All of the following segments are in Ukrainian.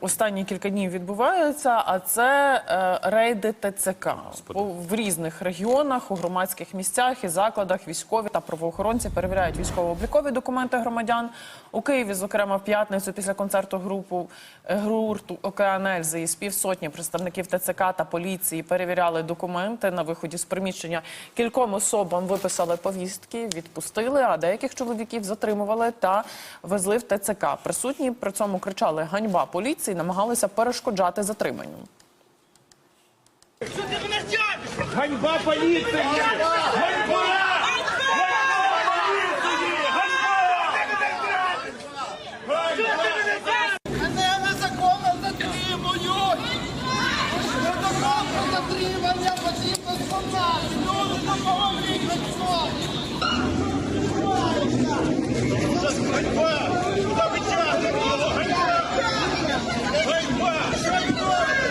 Останні кілька днів відбуваються, а це е, рейди ТЦК в різних регіонах, у громадських місцях і закладах. Військові та правоохоронці перевіряють військово-облікові документи громадян у Києві. Зокрема, в п'ятницю після концерту групу е, гурту Океан Ельзи із півсотні представників ТЦК та поліції перевіряли документи на виході з приміщення. Кільком особам виписали повістки, відпустили, а деяких чоловіків затримували та везли в ТЦК. Присутні при цьому кричали ганьба поліції, намагалися перешкоджати затриманню. Що ти мене тягнеш? Ганьба поліції! Ганьба! Мене незаконно затримують! Незаконно затримання потрібно сконати! Люди, допоможіть мені! Ганьба! Куди ви тягнете його? Ганьба! Ганьба!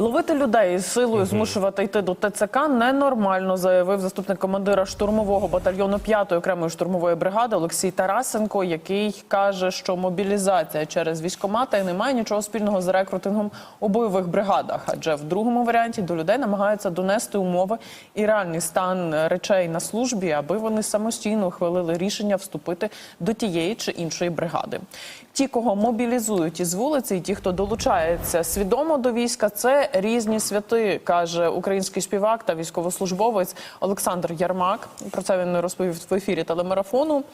Ловити людей з силою змушувати йти до ТЦК ненормально, заявив заступник командира штурмового батальйону 5-ї окремої штурмової бригади Олексій Тарасенко, який каже, що мобілізація через військомати не має нічого спільного з рекрутингом у бойових бригадах. Адже в другому варіанті до людей намагаються донести умови і реальний стан речей на службі, аби вони самостійно ухвалили рішення вступити до тієї чи іншої бригади. Ті, кого мобілізують із вулиці, і ті, хто долучається свідомо до війська, це різні святи, каже український співак та військовослужбовець Олександр Ярмак. Про це він розповів в ефірі телемарафону.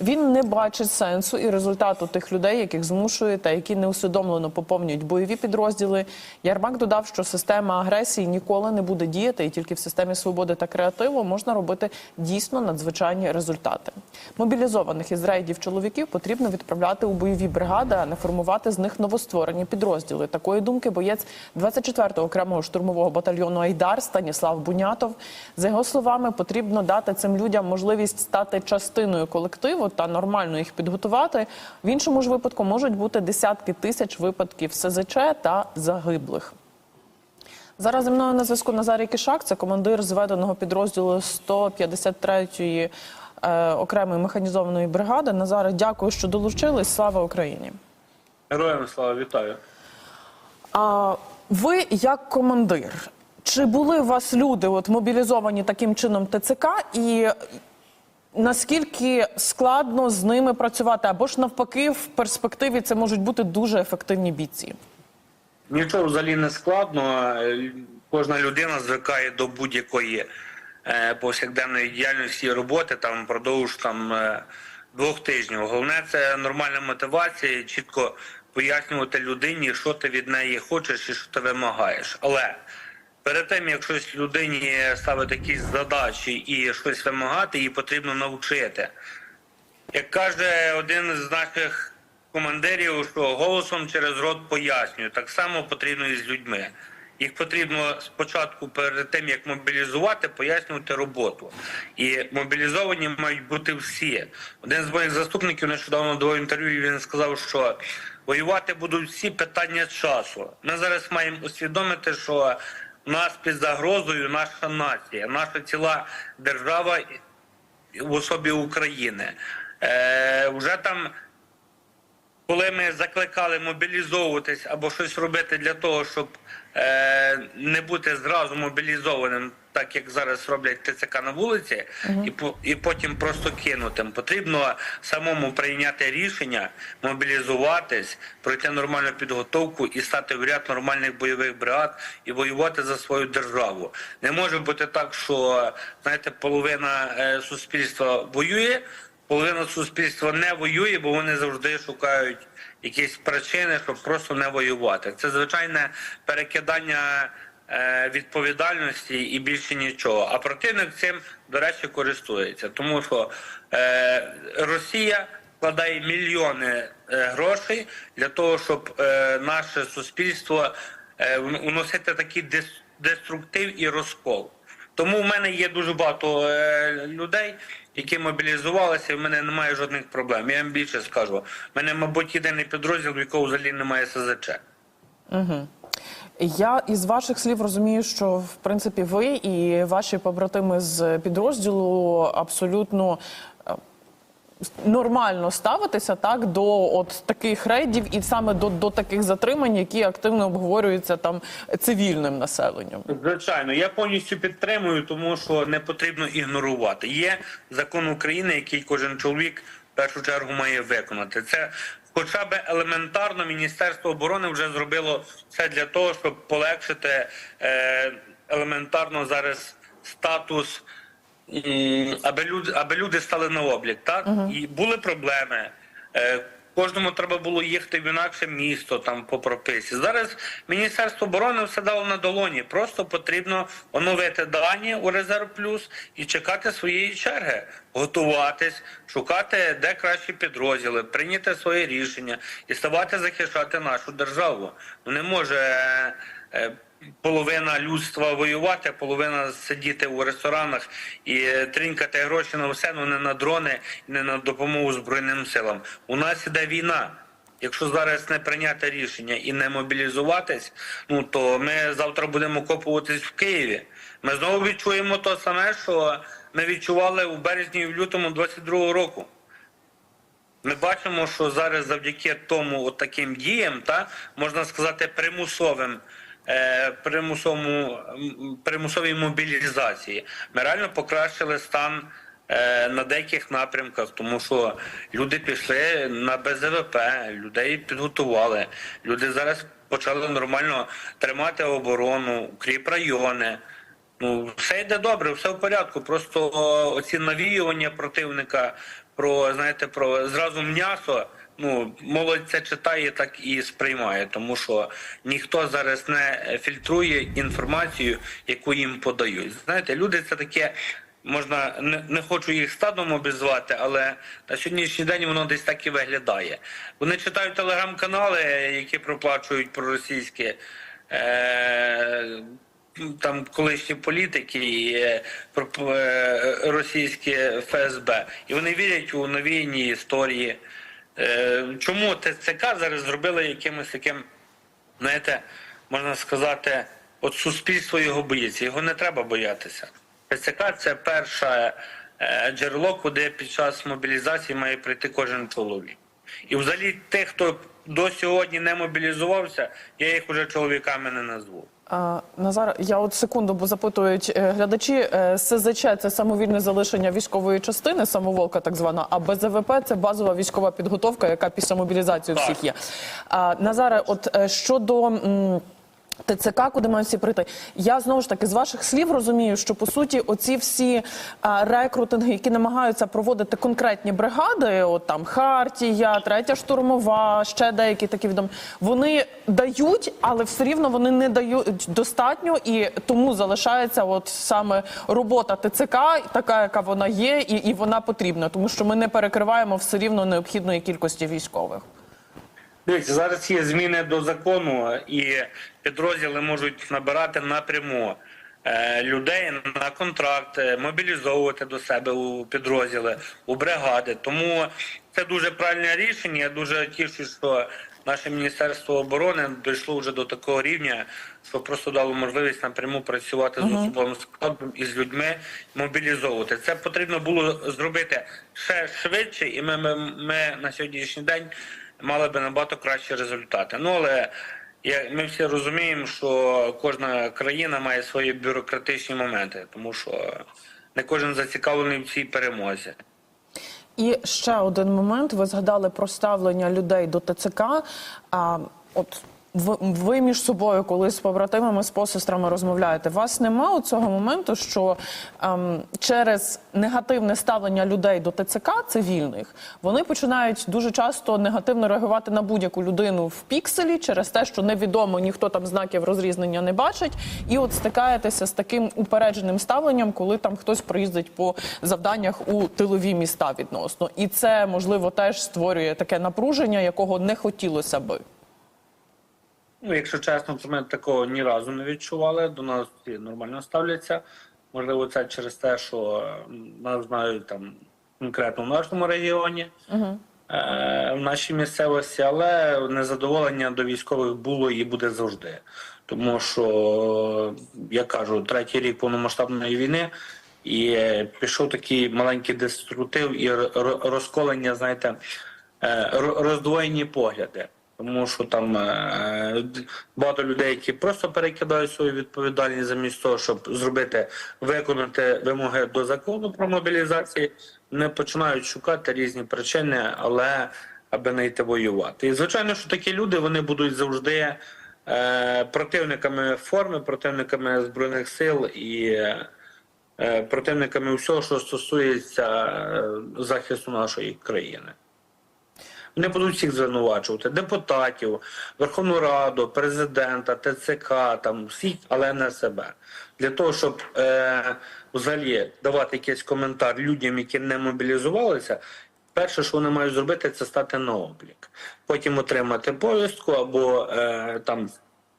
Він не бачить сенсу і результату тих людей, яких змушує та які неусвідомлено поповнюють бойові підрозділи. Ярмак додав, що система агресії ніколи не буде діяти, і тільки в системі свободи та креативу можна робити дійсно надзвичайні результати. Мобілізованих із рейдів чоловіків потрібно відправляти у бойові бригади, а не формувати з них новостворені підрозділи. Такої думки боєць 24-го окремого штурмового батальйону Айдар Станіслав Бунятов. За його словами, потрібно дати цим людям можливість стати частиною колективу та нормально їх підготувати. В іншому ж випадку можуть бути десятки тисяч випадків СЗЧ та загиблих. Зараз зі мною на зв'язку Назарій Кишак, це командир зведеного підрозділу 153-ї е, окремої механізованої бригади. Назаре, дякую, що долучились. Слава Україні! Героям слава вітаю. А ви як командир, чи були у вас люди от мобілізовані таким чином ТЦК і наскільки складно з ними працювати? Або ж навпаки, в перспективі це можуть бути дуже ефективні бійці? Нічого взагалі не складно. Кожна людина звикає до будь-якої е, повсякденної діяльності роботи там впродовж там е, двох тижнів. Головне це нормальна мотивація, чітко пояснювати людині, що ти від неї хочеш і що ти вимагаєш. Але перед тим як щось людині ставити якісь задачі і щось вимагати, її потрібно навчити. Як каже один з наших командирів, що голосом через рот пояснюю, так само потрібно і з людьми. Їх потрібно спочатку перед тим, як мобілізувати, пояснювати роботу. І мобілізовані мають бути всі. Один з моїх заступників нещодавно до інтерв'ю він сказав, що воювати будуть всі питання часу. Ми зараз маємо усвідомити, що нас під загрозою наша нація, наша ціла держава в особі України. Е, вже там, коли ми закликали мобілізовуватись або щось робити для того, щоб е, не бути зразу мобілізованим, так як зараз роблять ТЦК на вулиці, і, по- і потім просто кинутим, потрібно самому прийняти рішення, мобілізуватись, пройти нормальну підготовку і стати в ряд нормальних бойових бригад і воювати за свою державу. Не може бути так, що знаєте, половина е, суспільства воює. Половина суспільства не воює, бо вони завжди шукають якісь причини, щоб просто не воювати. Це звичайне перекидання відповідальності і більше нічого. А противник цим, до речі, користується, тому що е, Росія вкладає мільйони е, грошей для того, щоб е, наше суспільство е, уносити такий дес- деструктив і розкол. Тому в мене є дуже багато е, людей, які мобілізувалися, і в мене немає жодних проблем. Я вам більше скажу. В мене, мабуть, єдиний підрозділ, в якого взагалі немає СЗЧ. Я із ваших слів розумію, що в принципі ви і ваші побратими з підрозділу абсолютно е, нормально ставитися так до от таких рейдів і саме до, до таких затримань, які активно обговорюються там цивільним населенням. Звичайно, я повністю підтримую, тому що не потрібно ігнорувати. Є закон України, який кожен чоловік в першу чергу має виконати. Це хоча б елементарно Міністерство оборони вже зробило все для того, щоб полегшити е, елементарно зараз статус, аби люди, аби люди стали на облік. Так і були проблеми. Е, Кожному треба було їхати в інакше місто там по прописі. Зараз Міністерство оборони все дало на долоні. Просто потрібно оновити дані у резерв плюс і чекати своєї черги, готуватись, шукати де кращі підрозділи, прийняти своє рішення і ставати захищати нашу державу. Не може. Половина людства воювати, половина сидіти у ресторанах і е, тринькати гроші на все, ну не на дрони, не на допомогу збройним силам. У нас іде війна. Якщо зараз не прийняти рішення і не мобілізуватись, ну то ми завтра будемо копуватись в Києві. Ми знову відчуємо те саме, що ми відчували у березні і в лютому 22-го року. Ми бачимо, що зараз завдяки тому от таким діям, та можна сказати, примусовим. Е, Примусовому примусовій мобілізації ми реально покращили стан е, на деяких напрямках, тому що люди пішли на БЗВП, людей підготували. Люди зараз почали нормально тримати оборону, укріп райони. Ну, все йде добре, все в порядку. Просто оці навіювання противника про, знаєте, про зразу м'ясо. Ну, молодь це читає, так і сприймає, тому що ніхто зараз не фільтрує інформацію, яку їм подають. Знаєте, люди це таке. Можна не, не хочу їх стадом обізвати, але на сьогоднішній день воно десь так і виглядає. Вони читають телеграм-канали, які проплачують проросійські е, там колишні політики і е, проп- е, російське ФСБ, і вони вірять у новійні історії. Е, Чому ТЦК зараз зробили якимось таким, знаєте, можна сказати, от суспільство його боїться. Його не треба боятися. ТЦК це перше е, джерело, куди під час мобілізації має прийти кожен чоловік. І взагалі тих, хто до сьогодні не мобілізувався, я їх уже чоловіками не назву. Назар, я от секунду, бо запитують е, глядачі. е, СЗЧ це самовільне залишення військової частини, самоволка так звана, а БЗВП це базова військова підготовка, яка після мобілізації всіх є. Назаре, от е, щодо. ТЦК, куди мають всі прийти. Я знову ж таки з ваших слів розумію, що по суті оці всі а, рекрутинги, які намагаються проводити конкретні бригади, от там Хартія, третя штурмова, ще деякі такі відомі, вони дають, але все рівно вони не дають достатньо, і тому залишається от саме робота ТЦК, така яка вона є, і, і вона потрібна, тому що ми не перекриваємо все рівно необхідної кількості військових. Дивіться, зараз є зміни до закону, і підрозділи можуть набирати напряму е, людей на контракт, е, мобілізовувати до себе у підрозділи, у бригади. Тому це дуже правильне рішення. Я дуже тішу, що наше міністерство оборони дійшло вже до такого рівня, що просто дало можливість напряму працювати з особовим складом і з людьми, мобілізовувати. Це потрібно було зробити ще швидше, і ми, ми, ми на сьогоднішній день мали би набагато кращі результати. Ну але ми всі розуміємо, що кожна країна має свої бюрократичні моменти, тому що не кожен зацікавлений в цій перемозі. І ще один момент. Ви згадали про ставлення людей до ТЦК. А от ви, між собою, коли з побратимами, з посестрами розмовляєте, вас нема цього моменту, що ем, через негативне ставлення людей до ТЦК цивільних вони починають дуже часто негативно реагувати на будь-яку людину в пікселі через те, що невідомо ніхто там знаків розрізнення не бачить, і от стикаєтеся з таким упередженим ставленням, коли там хтось приїздить по завданнях у тилові міста відносно, і це можливо теж створює таке напруження, якого не хотілося би. Ну, якщо чесно, то ми такого ні разу не відчували. До нас нормально ставляться. Можливо, це через те, що нас знають там конкретно в нашому регіоні, е, в нашій місцевості, але незадоволення до військових було і буде завжди. Тому що, я кажу, третій рік повномасштабної війни І пішов такий маленький деструктив і розколення, знаєте, е, роздвоєні погляди. Тому що там е, багато людей, які просто перекидають свою відповідальність замість того, щоб зробити, виконати вимоги до закону про мобілізацію, не починають шукати різні причини, але аби не йти воювати. І звичайно, що такі люди вони будуть завжди е, противниками форми, противниками збройних сил і е, противниками всього, що стосується е, захисту нашої країни. Вони будуть всіх звинувачувати депутатів, Верховну Раду, президента, ТЦК, там всіх, але не себе. Для того, щоб е, взагалі давати якийсь коментар людям, які не мобілізувалися, перше, що вони мають зробити, це стати на облік. Потім отримати повістку або е, там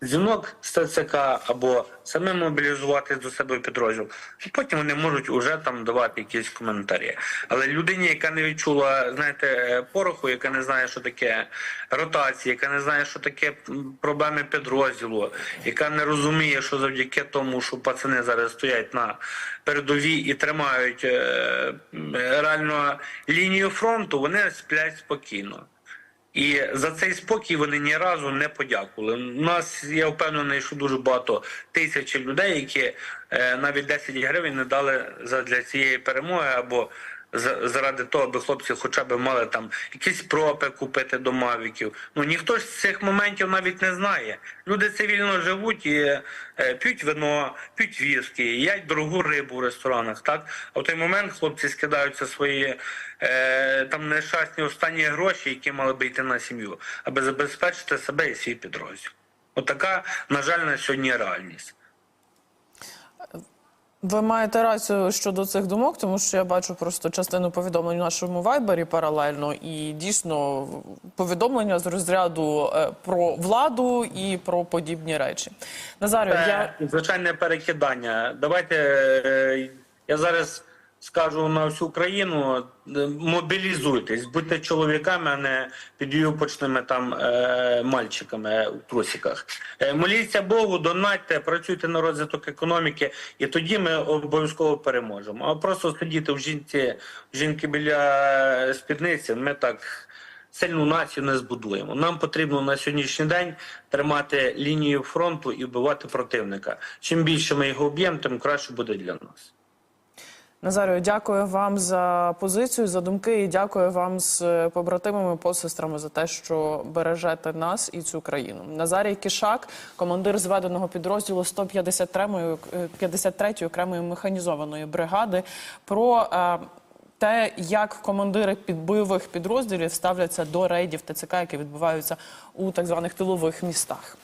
дзвінок з ТЦК, або самим мобілізуватись до себе підрозділ. І потім вони можуть уже там давати якісь коментарі. Але людині, яка не відчула, знаєте, е, пороху, яка не знає, що таке ротація, яка не знає, що таке проблеми підрозділу, яка не розуміє, що завдяки тому, що пацани зараз стоять на передовій і тримають е, реально лінію фронту, вони сплять спокійно. І за цей спокій вони ні разу не подякували. У нас я впевнений, що дуже багато тисяч людей, які е, навіть 10 гривень не дали за для цієї перемоги, або заради того, аби хлопці хоча б мали там якісь пропи купити до мавіків. Ну ніхто з цих моментів навіть не знає. Люди цивільно живуть і е, п'ють вино, п'ють віскі, їдять дорогу рибу в ресторанах. Так а в той момент хлопці скидаються свої е, там нещасні останні гроші, які мали би йти на сім'ю, аби забезпечити себе і свій підрозділ. Отака, на жаль, на сьогодні реальність. Ви маєте рацію щодо цих думок, тому що я бачу просто частину повідомлень в нашому вайбері паралельно, і дійсно повідомлення з розряду е, про владу і про подібні речі. Назарю, я звичайне перекидання. Давайте е, я зараз скажу на всю країну: е, мобілізуйтесь, будьте чоловіками, а не підюпочними там е, мальчиками у трусиках. Е, моліться Богу, донатьте, працюйте на розвиток економіки, і тоді ми обов'язково переможемо. А просто сидіти в жінці, в жінки біля спідниці, ми так сильну націю не збудуємо. Нам потрібно на сьогоднішній день тримати лінію фронту і вбивати противника. Чим більше ми його об'ємо, тим краще буде для нас. Назарю, дякую вам за позицію, за думки, і дякую вам з е, побратимами, посестрами за те, що бережете нас і цю країну. Назарій Кішак, командир зведеного підрозділу 153-ї 53-ї окремої механізованої бригади. Про е, те, як командири підбивих підрозділів ставляться до рейдів ТЦК, які відбуваються у так званих тилових містах.